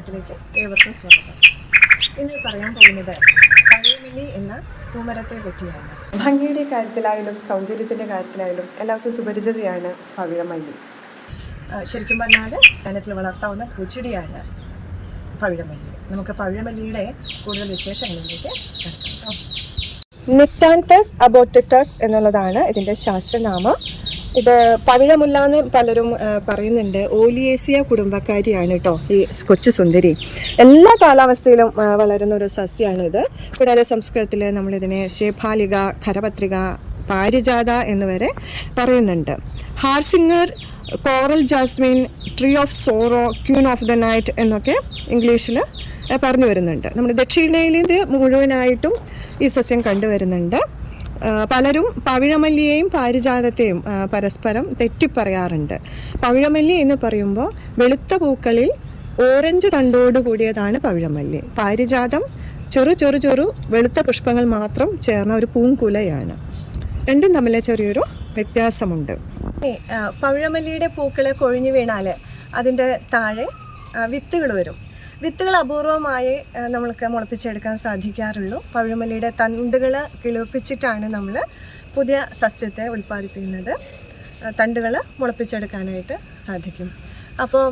ചാനലിലേക്ക് ഏവർക്കും സ്വാഗതം. ഇന്ന് പറയാൻ പോകുന്നത് പഴയമില്ലി എന്ന പൂമരത്തെ പറ്റിയാണ്. ഭംഗിയുടെ കാര്യത്തിലായാലും സൗന്ദര്യത്തിന്റെ കാര്യത്തിലായാലും എല്ലാവർക്കും സുപരിചിതയാണ് പവിഴമല്ലി ശരിക്കും പറഞ്ഞാൽ വനത്തിൽ വളർത്താവുന്ന പൂച്ചെടിയാണ് പവിഴമല്ലി നമുക്ക് പവിഴമല്ലിയുടെ കൂടുതൽ വിശേഷങ്ങളിലേക്ക് കിടക്കാം. നിക്ടാന്തസ് അബോട്ടിക്ടസ് എന്നുള്ളതാണ് ഇതിന്റെ ശാസ്ത്രനാമം. ഇത് പവിഴമുല്ല എന്ന് പലരും പറയുന്നുണ്ട്. ഓലിയേസിയ കുടുംബക്കാരിയാണ് കേട്ടോ ഈ കൊച്ചു സുന്ദരി. എല്ലാ കാലാവസ്ഥയിലും വളരുന്ന ഒരു സസ്യമാണ് ഇത് കൂടാതെ സംസ്കൃതത്തിൽ നമ്മളിതിനെ ശേഫാലിക ഖരപത്രിക പാരിജാത എന്നിവരെ പറയുന്നുണ്ട്. Harsingar coral jasmine tree of sorrow queen of the night എന്നൊക്കെ ഇംഗ്ലീഷിൽ പറഞ്ഞു വരുന്നുണ്ട്. നമ്മുടെ ദക്ഷിണയിൽ മുഴുവനായിട്ടും ഈ സസ്യം കണ്ടുവരുന്നുണ്ട്. പലരും പവിഴമല്ലിയെയും പാരിജാതത്തെയും പരസ്പരം തെറ്റിപ്പറയാറുണ്ട്. പവിഴമല്ലി എന്ന് പറയുമ്പോൾ വെളുത്ത പൂക്കളിൽ ഓറഞ്ച് തണ്ടോട് കൂടിയതാണ് പവിഴമല്ലി. പാരിജാതം ചെറു ചെറു ചെറു വെളുത്ത പുഷ്പങ്ങൾ മാത്രം ചേർന്ന ഒരു പൂങ്കുലയാണ്. രണ്ടും തമ്മിലെ ചെറിയൊരു വ്യത്യാസമുണ്ട്. പവിഴമല്ലിയുടെ പൂക്കൾ കൊഴിഞ്ഞു വീണാൽ അതിന്റെ താഴെ വിത്തുകൾ വരും. വിത്തുകൾ അപൂർവമായി നമ്മൾക്ക് മുളപ്പിച്ചെടുക്കാൻ സാധിക്കാറുള്ളൂ. പഴുമലയുടെ തണ്ടുകൾ കിളിപ്പിച്ചിട്ടാണ് നമ്മൾ പുതിയ സസ്യത്തെ ഉൽപ്പാദിപ്പിക്കുന്നത്. തണ്ടുകൾ മുളപ്പിച്ചെടുക്കാനായിട്ട് സാധിക്കും. അപ്പോൾ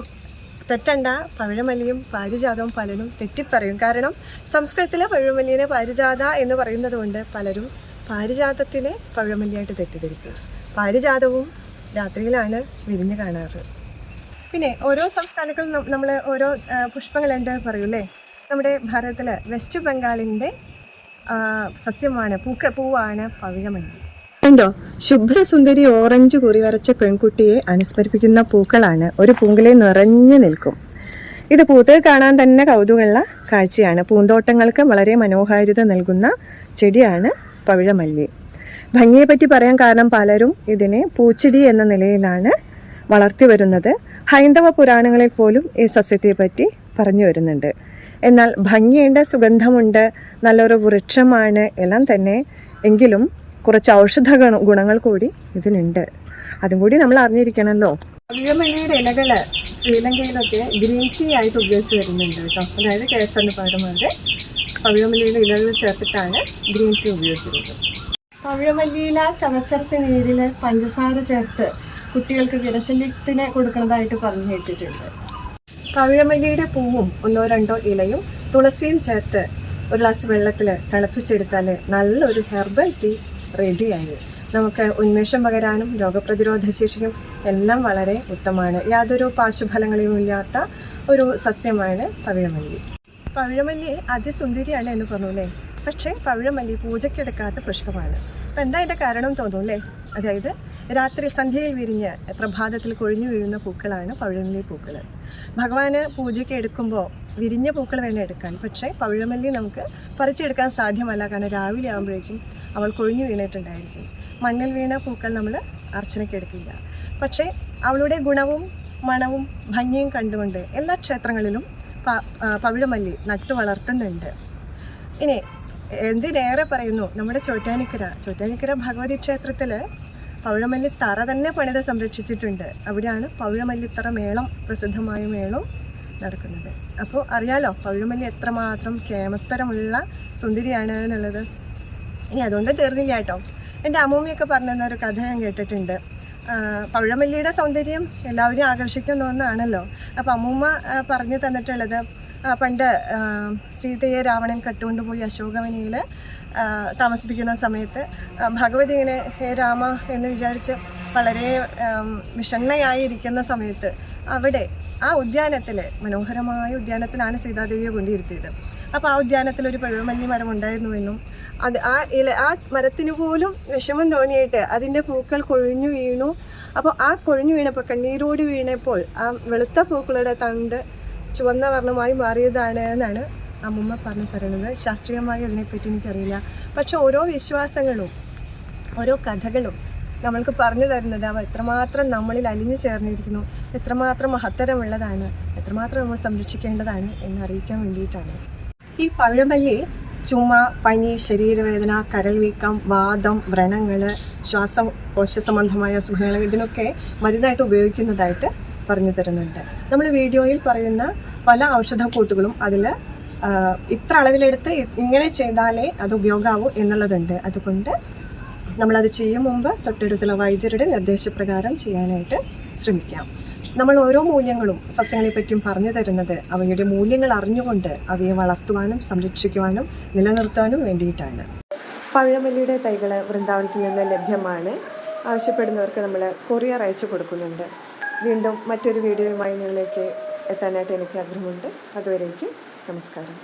തെറ്റണ്ട പഴമലിയും പാരിജാതവും പലരും തെറ്റിപ്പറയും. കാരണം സംസ്കൃതത്തിലെ പവിഴമല്ലിനെ പാരിജാത എന്ന് പറയുന്നത് കൊണ്ട് പലരും പാരിജാതത്തിനെ പഴമല്ലിയായിട്ട് തെറ്റിദ്ധരിക്കും. പാരിജാതവും രാത്രിയിലാണ് വിരിഞ്ഞു കാണാറ്. പിന്നെ ഓരോ സംസ്ഥാനങ്ങളിലും നമ്മൾ ഓരോ പുഷ്പങ്ങളുണ്ട് പറയൂലേ നമ്മുടെ ഭാരതത്തിൽ വെസ്റ്റ് ബംഗാളിന്റെ സസ്യമാണ് പൂക്ക പൂവാണ് പവിഴമല്ലി കണ്ടോ ശുഭ്രസുന്ദരി ഓറഞ്ച് കുറി വരച്ച പെൺകുട്ടിയെ അനുസ്മരിപ്പിക്കുന്ന പൂക്കളാണ്. ഒരു പൂങ്കിലെ നിറഞ്ഞു നിൽക്കും. ഇത് പൂത്ത് കാണാൻ തന്നെ കൗതുകമുള്ള കാഴ്ചയാണ്. പൂന്തോട്ടങ്ങൾക്ക് വളരെ മനോഹാരിത നൽകുന്ന ചെടിയാണ് പവിഴമല്ലി. ഭംഗിയെപ്പറ്റി പറയാൻ കാരണം പലരും ഇതിനെ പൂച്ചെടി എന്ന നിലയിലാണ് വളർത്തി വരുന്നത് ഹൈന്ദവ പുരാണങ്ങളിൽ പോലും ഈ സസ്യത്തെ പറ്റി പറഞ്ഞു വരുന്നുണ്ട്. എന്നാൽ ഭംഗിയുണ്ട് സുഗന്ധമുണ്ട് നല്ലൊരു വൃക്ഷമാണ് എല്ലാം തന്നെ. എങ്കിലും കുറച്ച് ഔഷധ ഗുണ- ഗുണങ്ങൾ കൂടി ഇതിനുണ്ട്. അതും കൂടി നമ്മൾ അറിഞ്ഞിരിക്കണമല്ലോ പവിഴമല്ലിയുടെ ഇലകൾ ശ്രീലങ്കയിലൊക്കെ ഗ്രീൻ ടീ ആയിട്ട് ഉപയോഗിച്ച് വരുന്നുണ്ട് കേട്ടോ. അതായത് കേസറിന് പകരമായിട്ട് പവിഴമല്ലിയുടെ ഇലകൾ ചേർത്തിട്ടാണ് ഗ്രീൻ ടീ ഉപയോഗിക്കുന്നത്. പവിഴമല്ലിയില ചവച്ചരച്ച നീരിൽ പഞ്ചസാര ചേർത്ത് കുട്ടികൾക്ക് വിരശല്യത്തിന് കൊടുക്കുന്നതായിട്ട് പറഞ്ഞു കേട്ടിട്ടുണ്ട്. കവിഴമല്ലിയുടെ പൂവും ഒന്നോ രണ്ടോ ഇലയും തുളസിയും ചേർത്ത് ഒരു ഗ്ലാസ് വെള്ളത്തിൽ തിളപ്പിച്ചെടുത്താൽ നല്ലൊരു ഹെർബൽ ടീ റെഡിയായി നമുക്ക് ഉന്മേഷം പകരാനും രോഗപ്രതിരോധ ശേഷിയും എല്ലാം വളരെ ഉത്തമമാണ്. യാതൊരു പാർശ്വഫലങ്ങളും ഇല്ലാത്ത ഒരു സസ്യമാണ് പവിഴമല്ലി. പവിഴമല്ലി അതിസുന്ദരിയാണ് എന്ന് പറഞ്ഞു അല്ലേ പക്ഷേ പവിഴമല്ലി പൂജയ്ക്കെടുക്കാത്ത പുഷ്പമാണ്. അപ്പം എന്താ അതിന്റെ കാരണം തോന്നും അല്ലേ അതായത് രാത്രി സന്ധ്യയിൽ വിരിഞ്ഞ് പ്രഭാതത്തിൽ കൊഴിഞ്ഞു വീഴുന്ന പൂക്കളാണ് പവിഴമല്ലി പൂക്കൾ. ഭഗവാന് പൂജയ്ക്ക് എടുക്കുമ്പോൾ വിരിഞ്ഞ പൂക്കൾ വേണം എടുക്കാൻ. പക്ഷേ പവിഴമല്ലി നമുക്ക് പറിച്ചെടുക്കാൻ സാധ്യമല്ല. കാരണം രാവിലെ ആകുമ്പോഴേക്കും അവൾ കൊഴിഞ്ഞു വീണിട്ടുണ്ടായിരിക്കും. മണ്ണിൽ വീണ പൂക്കൾ നമ്മൾ അർച്ചനയ്ക്ക് എടുക്കില്ല. പക്ഷേ അവളുടെ ഗുണവും മണവും ഭംഗിയും കണ്ടുകൊണ്ട് എല്ലാ ക്ഷേത്രങ്ങളിലും പവിഴമല്ലി നട്ടു വളർത്തുന്നുണ്ട്. ഇനി എന്തിനേറെ പറയുന്നു? നമ്മുടെ ചോറ്റാനിക്കര. ചോറ്റാനിക്കര ഭഗവതി ക്ഷേത്രത്തിൽ പവിഴമല്ലി തറ തന്നെ പണിത് സംരക്ഷിച്ചിട്ടുണ്ട്. അവിടെയാണ് പവിഴമല്ലിത്തറ മേളം പ്രസിദ്ധമായ മേളം നടക്കുന്നത്. അപ്പോൾ അറിയാലോ പവിഴമല്ലി എത്രമാത്രം കേമത്തരമുള്ള സുന്ദരിയാണ് എന്നുള്ളത്. ഇനി അതുകൊണ്ട് തീർന്നില്ല കേട്ടോ. എന്റെ അമ്മൂമ്മയൊക്കെ പറഞ്ഞു ഒരു കഥ ഞാൻ കേട്ടിട്ടുണ്ട്. പവിഴമല്ലിയുടെ സൗന്ദര്യം എല്ലാവരെയും ആകർഷിക്കുന്ന ഒന്നാണല്ലോ. അപ്പോൾ അമ്മൂമ്മ പറഞ്ഞു തന്നിട്ടുള്ളത് പണ്ട് സീതയെ രാവണൻ കട്ടുകൊണ്ടുപോയി അശോകവനിയിൽ താമസിപ്പിക്കുന്ന സമയത്ത് ഭഗവതി ഇങ്ങനെ ഹേ രാമ എന്ന് വിചാരിച്ച് വളരെ വിഷണ്ണയായിരിക്കുന്ന സമയത്ത് അവിടെ ആ ഉദ്യാനത്തിൽ മനോഹരമായ ഉദ്യാനത്തിലാണ് സീതാദേവിയെ കൊണ്ടിരുത്തിയത്. അപ്പോൾ ആ ഉദ്യാനത്തിൽ ഒരു പഴുവമല്ലി മരം ഉണ്ടായിരുന്നുവെന്നും അത് ആ ഇല ആ മരത്തിന് പോലും വിഷമം തോന്നിയിട്ട് അതിന്റെ പൂക്കൾ കൊഴിഞ്ഞു വീണു. അപ്പോൾ ആ കൊഴിഞ്ഞു വീണപ്പോൾ കണ്ണീരോട് വീണപ്പോൾ ആ വെളുത്ത പൂക്കളുടെ തണ്ട് ചുവന്ന വർണമായി മാറിയതാണ് എന്നാണ് അമ്മൂമ്മ പറഞ്ഞു തരുന്നത് ശാസ്ത്രീയമായി അതിനെപ്പറ്റി എനിക്കറിയില്ല. പക്ഷെ ഓരോ വിശ്വാസങ്ങളും ഓരോ കഥകളും നമ്മൾക്ക് പറഞ്ഞു തരുന്നത് അവ എത്രമാത്രം നമ്മളിൽ അലിഞ്ഞു ചേർന്നിരിക്കുന്നു എത്രമാത്രം മഹത്തരമുള്ളതാണ് എത്രമാത്രം നമ്മൾ സംരക്ഷിക്കേണ്ടതാണ് എന്ന് അറിയിക്കാൻ വേണ്ടിയിട്ടാണ്. ഈ പഴമയെ ചുമ പനി ശരീരവേദന കരൾ വീക്കം വാദം വ്രണങ്ങൾ ശ്വാസകോശ സംബന്ധമായ അസുഖങ്ങൾ ഇതിനൊക്കെ മരുന്നായിട്ട് ഉപയോഗിക്കുന്നതായിട്ട് പറഞ്ഞു തരുന്നുണ്ട്. നമ്മൾ വീഡിയോയിൽ പറയുന്ന പല ഔഷധക്കൂട്ടുകളും അതിൽ ഇത്ര അളവിലെടുത്ത് ഇങ്ങനെ ചെയ്താലേ അത് ഉപയോഗമാവൂ എന്നുള്ളതുണ്ട്. അതുകൊണ്ട് നമ്മളത് ചെയ്യും മുമ്പ് തൊട്ടടുത്തുള്ള വൈദ്യരുടെ നിർദ്ദേശപ്രകാരം ചെയ്യാനായിട്ട് ശ്രമിക്കാം. നമ്മൾ ഓരോ മൂല്യങ്ങളും സസ്യങ്ങളെ പറ്റിയും പറഞ്ഞു തരുന്നത് അവയുടെ മൂല്യങ്ങൾ അറിഞ്ഞുകൊണ്ട് അവയെ വളർത്തുവാനും സംരക്ഷിക്കുവാനും നിലനിർത്താനും വേണ്ടിയിട്ടാണ്. പഴമല്ലിയുടെ തൈകൾ വൃന്ദാവനത്തിൽ നിന്ന് ലഭ്യമാണ്. ആവശ്യപ്പെടുന്നവർക്ക് നമ്മൾ കൊറിയർ അയച്ചു കൊടുക്കുന്നുണ്ട്. വീണ്ടും മറ്റൊരു വീഡിയോയുമായി നിങ്ങളിലേക്ക് എത്താനായിട്ട് എനിക്ക് ആഗ്രഹമുണ്ട്. അതുവരേക്കും നമസ്കാരം